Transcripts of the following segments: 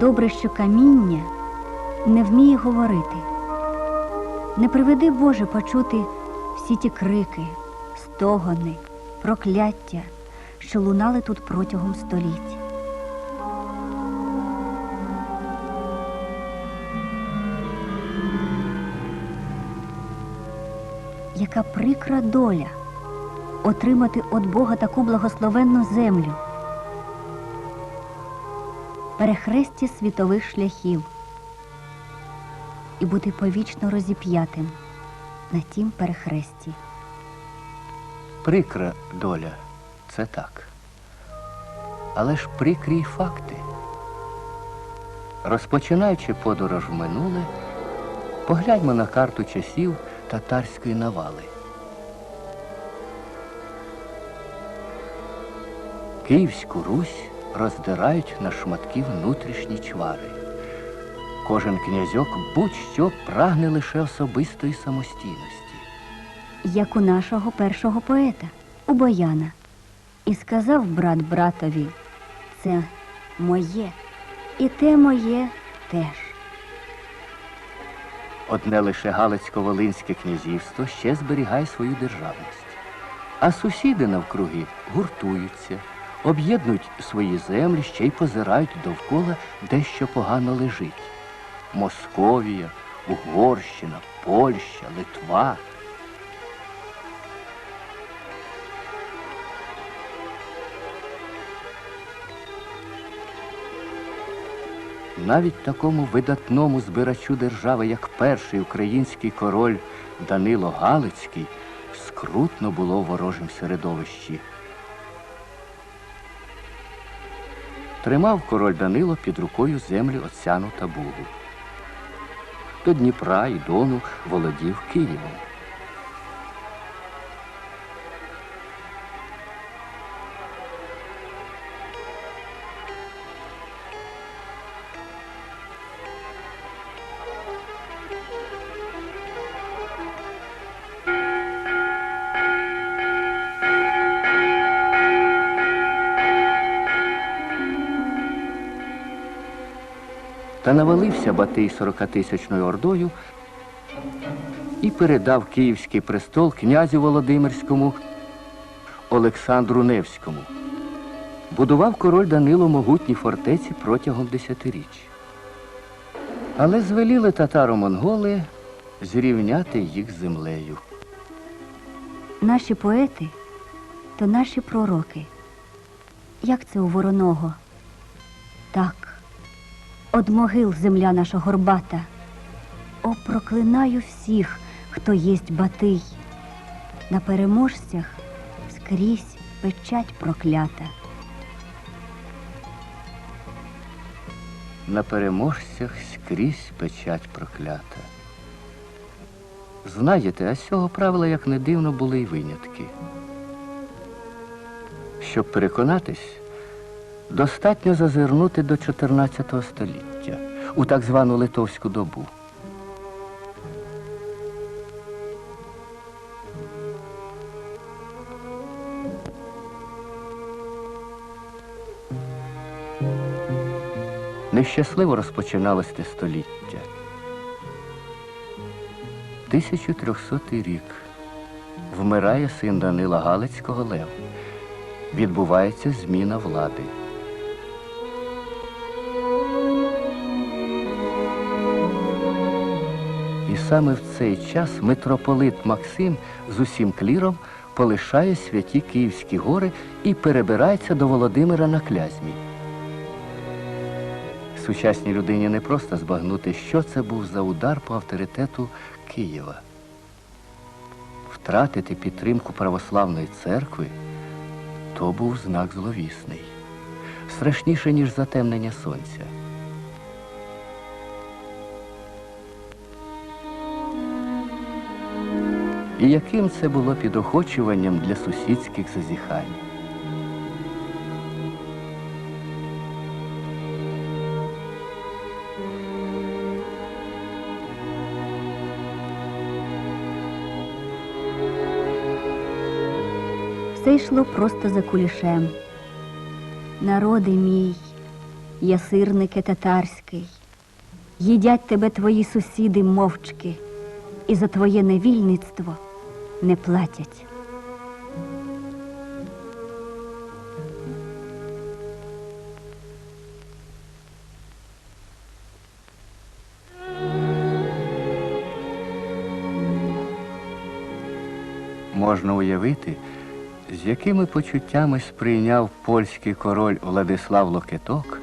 Добре, що каміння не вміє говорити. Не приведи Боже почути всі ті крики, стогони, прокляття, що лунали тут протягом століть. Яка прикра доля отримати від Бога таку благословенну землю, перехресті світових шляхів і бути повічно розіп'ятим на тім перехресті. Прикра доля, це так. Але ж прикрі факти. Розпочинаючи подорож в минуле, погляньмо на карту часів татарської навали. Київську Русь роздирають на шматки внутрішні чвари. Кожен князьок будь-що прагне лише особистої самостійності. як у нашого першого поета, у Бояна. І сказав брат братові, це моє, і те моє теж. Одне лише Галицько-Волинське князівство ще зберігає свою державність. А сусіди навкруги гуртуються, об'єднують свої землі, ще й позирають довкола, де що погано лежить. Московія, Угорщина, Польща, Литва. Навіть такому видатному збирачу держави, як перший український король Данило Галицький, скрутно було в ворожім середовищі. Тримав король Данило під рукою землю Отцяну та Бугу. До Дніпра і Дону володів Києвом. Та навалився Батий сорокатисячною ордою і передав Київський престол князю Володимирському Олександру Невському. Будував король Данило могутні фортеці протягом десятиріч. Але звеліли татаро-монголи зрівняти їх з землею. Наші поети то наші пророки. Як це у вороного? Так, од могил земля наша горбата. О, проклинаю всіх, хто єсть батий. На переможцях скрізь печать проклята. На переможцях скрізь печать проклята. Знаєте, а з цього правила, як не дивно, були й винятки. Щоб переконатись, достатньо зазирнути до 14 століття у так звану литовську добу. Нещасливо розпочиналось те століття. 1300 рік. Вмирає син Данила Галицького Лев. Відбувається зміна влади. І саме в цей час митрополит Максим з усім кліром полишає святі Київські гори і перебирається до Володимира на клязьмі. Сучасній людині не просто збагнути, що це був за удар по авторитету Києва. Втратити підтримку православної церкви то був знак зловісний, страшніше, ніж затемнення сонця. І яким це було підохочуванням для сусідських зазіхань. Все йшло просто за кулішем. Народи мій, ясирнике татарський, їдять тебе твої сусіди мовчки, і за твоє невільництво не платять. Можна уявити, з якими почуттями сприйняв польський король Владислав Локеток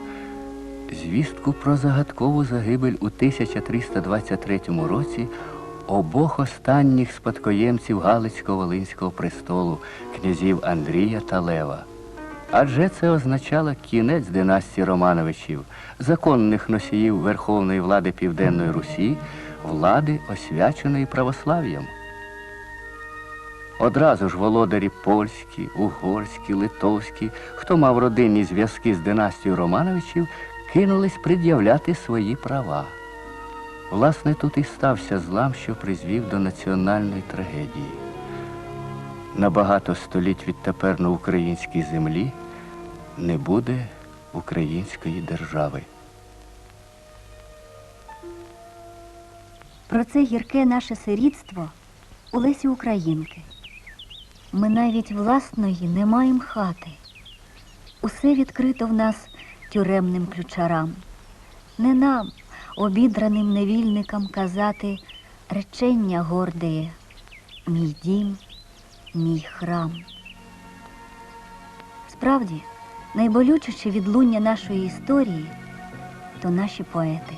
звістку про загадкову загибель у 1323 році обох останніх спадкоємців Галицько-Волинського престолу князів Андрія та Лева. Адже це означало кінець династії Романовичів, законних носіїв верховної влади Південної Русі, влади, освяченої православ'ям. Одразу ж володарі польські, угорські, литовські, хто мав родинні зв'язки з династією Романовичів, кинулись пред'являти свої права. Власне, тут і стався злам, що призвів до національної трагедії. На багато століть відтепер на українській землі не буде української держави. Про це гірке наше сирітство у Лесі Українки. Ми навіть власної не маємо хати. Усе відкрито в нас тюремним ключарам. Не нам, обідраним невільникам, казати речення гордеє, мій дім, мій храм. Справді, найболючіше відлуння нашої історії то наші поети.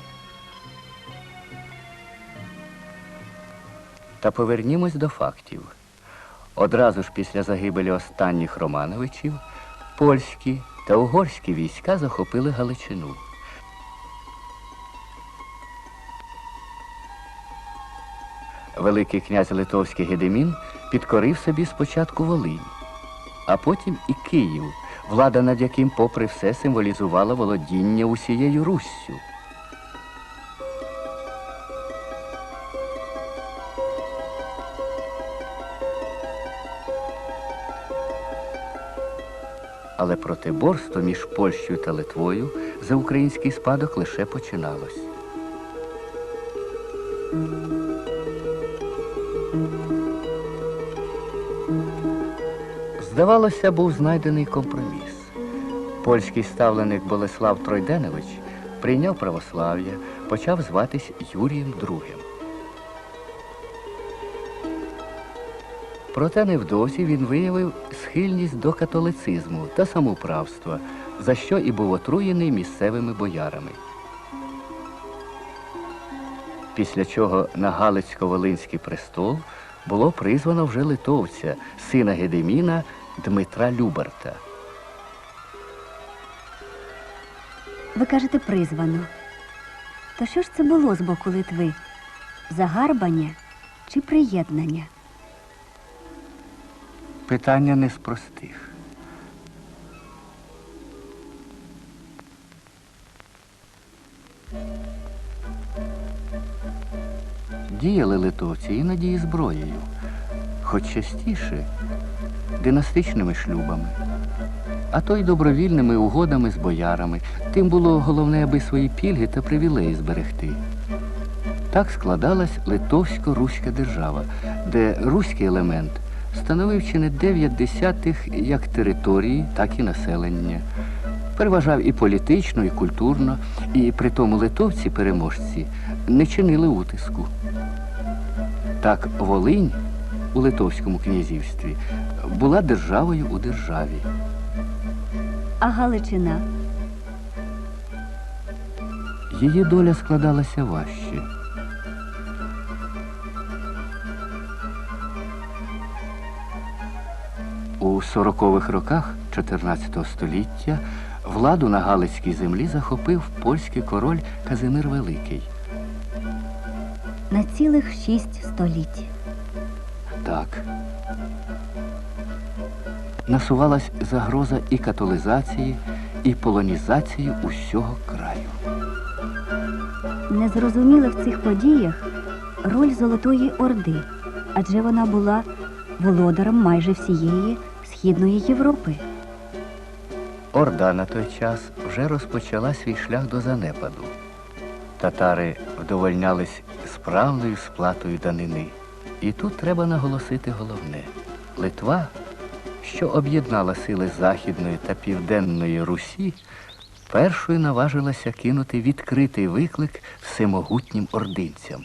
Та повернімось до фактів. Одразу ж після загибелі останніх Романовичів польські та угорські війська захопили Галичину. Великий князь Литовський Гедемін підкорив собі спочатку Волинь, а потім і Київ, влада над яким, попри все, символізувала володіння усією Руссю. Але протиборство між Польщею та Литвою за український спадок лише починалось. Здавалося, був знайдений компроміс. Польський ставленик Болеслав Тройденович прийняв православ'я, почав зватись Юрієм II. Проте невдовзі він виявив схильність до католицизму та самоуправства, за що і був отруєний місцевими боярами. Після чого на Галицько-Волинський престол було призвано вже литовця, сина Гедеміна Дмитра Люберта. Ви кажете призвано. То що ж це було з боку Литви? Загарбання чи приєднання? Питання не з простих. Діяли литовці іноді і зброєю, хоч частіше династичними шлюбами, а то й добровільними угодами з боярами. Тим було головне, аби свої пільги та привілеї зберегти. Так складалась Литовсько-Руська держава, де руський елемент становив чи не 9 десятих як території, так і населення. Переважав і політично, і культурно, і при тому литовці-переможці не чинили утиску. Так Волинь у Литовському князівстві була державою у державі. А Галичина? Її доля складалася важче. У 40-х роках 14 століття владу на Галицькій землі захопив польський король Казимир Великий. На цілих шість століть. Так. Насувалась загроза і католизації, і полонізації усього краю. Незрозуміла в цих подіях роль Золотої Орди, адже вона була володарем майже всієї Східної Європи. Орда на той час вже розпочала свій шлях до занепаду. Татари вдовольнялись справною сплатою данини. І тут треба наголосити головне. Литва, що об'єднала сили Західної та Південної Русі, першою наважилася кинути відкритий виклик всемогутнім ординцям.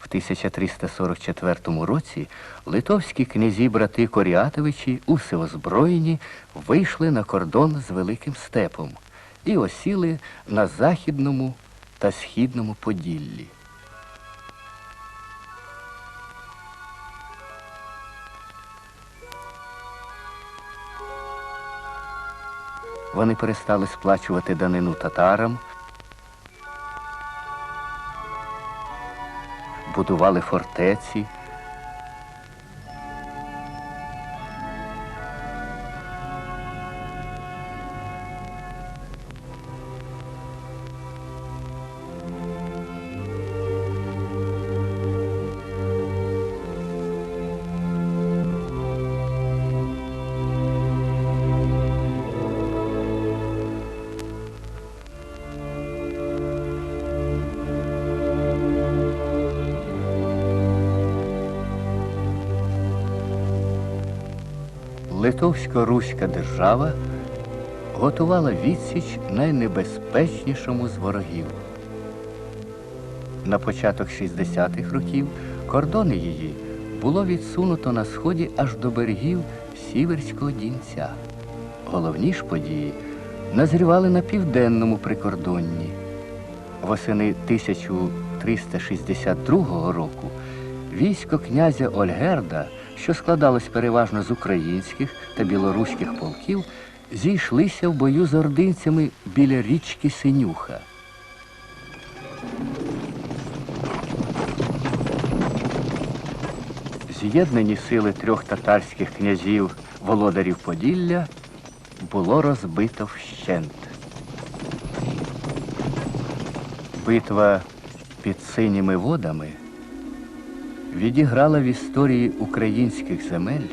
В 1344 році литовські князі брати Коріатовичі усе озброєні вийшли на кордон з Великим Степом і осіли на західному та східному Поділлі. Вони перестали сплачувати данину татарам, будували фортеці. Литовсько-руська держава готувала відсіч найнебезпечнішому з ворогів. На початок 60-х років кордони її було відсунуто на сході аж до берегів Сіверського Дінця. Головні ж події назрівали на південному прикордонні. Восени 1362 року військо князя Ольгерда, що складалось переважно з українських та білоруських полків, зійшлися в бою з ординцями біля річки Синюха. З'єднані сили трьох татарських князів володарів Поділля було розбито вщент. Битва під синіми водами відіграла в історії українських земель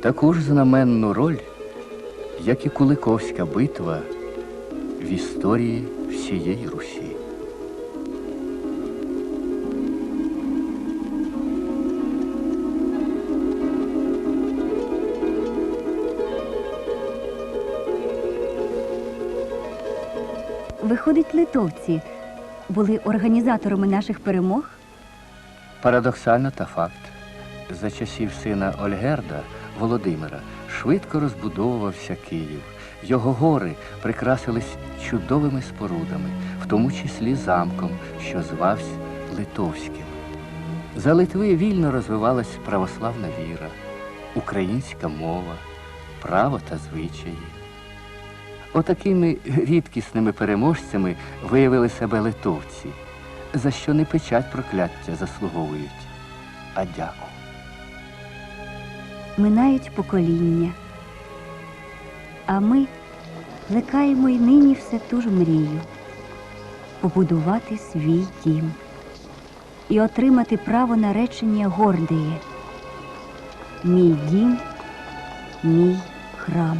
таку ж знаменну роль, як і Куликовська битва в історії всієї Русі. Виходить, литовці були організаторами наших перемог. Парадоксально та факт. За часів сина Ольгерда Володимира швидко розбудовувався Київ. Його гори прикрасились чудовими спорудами, в тому числі замком, що звався Литовським. За Литви вільно розвивалась православна віра, українська мова, право та звичаї. Отакими рідкісними переможцями виявили себе литовці, за що не печать прокляття заслуговують, а дяку. Минають покоління. А ми плекаємо й нині все ту ж мрію побудувати свій дім і отримати право на речення гордеє. Мій дім, мій храм.